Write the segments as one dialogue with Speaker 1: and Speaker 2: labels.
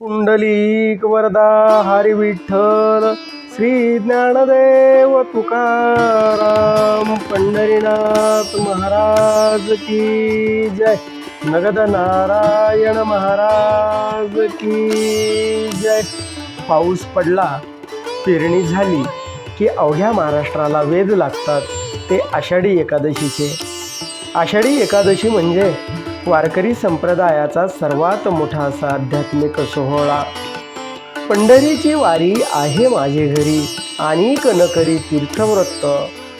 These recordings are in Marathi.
Speaker 1: पुंडलिक वरदा हरी विठ्ठल श्री ज्ञानदेव तुकाराम पंढरीनाथ महाराज की जय. नगद नारायण महाराज की जय. पाऊस पडला पेरणी झाली की अवघ्या महाराष्ट्राला वेध लागतात ते आषाढी एकादशीचे. आषाढी एकादशी म्हणजे वारकरी संप्रदायाचा सर्वात मोठा असा आध्यात्मिक सोहळा. पंढरीची वारी आहे माझे घरी. आणि कनकरी तीर्थव्रत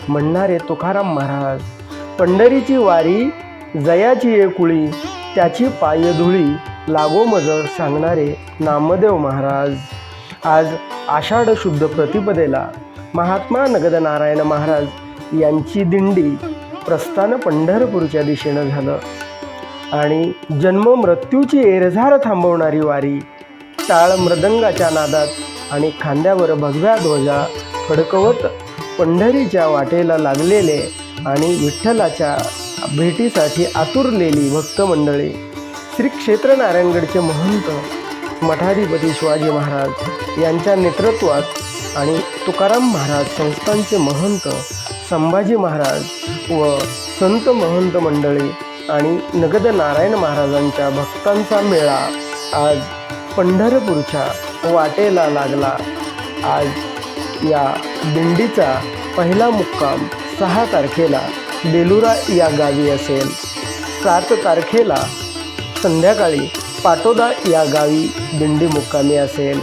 Speaker 1: म्हणणारे तुकाराम महाराज. पंढरीची वारी जयाची एकुळी त्याची पायधुळी लागोमज सांगणारे नामदेव महाराज. आज आषाढ शुद्ध प्रतिपदेला महात्मा नगदनारायण महाराज यांची दिंडी प्रस्थान पंढरपूरच्या दिशेनं झालं. आणि जन्म मृत्यूची एरझार थांबवणारी वारी टाळ मृदंगाच्या नादात आणि खांद्यावर भगव्या ध्वजा फडकवत पंढरीच्या वाटेला लागलेले आणि विठ्ठलाच्या भेटीसाठी आतुरलेली भक्त मंडळी श्री क्षेत्र नारायणगडचे महंत मठाधिपती शिवाजी महाराज यांच्या नेतृत्वात आणि तुकाराम महाराज संस्थांचे महंत संभाजी महाराज व संत महंत मंडळी आणि नगद नारायण महाराजांच्या भक्तांचा मेळा आज पंढरपूरच्या वाटेला लागला. आज या दिंडीचा पहिला मुक्काम सहा तारखेला बेलुरा या गावी असेल. सात तारखेला संध्याकाळी पाटोदा या गावी दिंडी मुक्कामी असेल.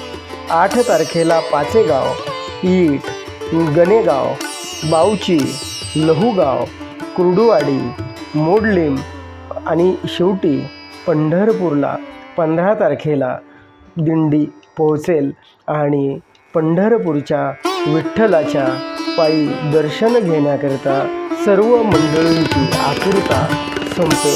Speaker 1: आठ तारखेला पाचेगाव ईट गणेगाव बावची लहुगाव कुर्डुवाडी मोडलीम आणि शेवटी पंढरपूरला पंधरा तारखेला दिंडी पोहोचेल आणि पंढरपूरच्या विठ्ठलाच्या पायी दर्शन घेण्याकरिता सर्व मंडळींची आतुरता संपेल.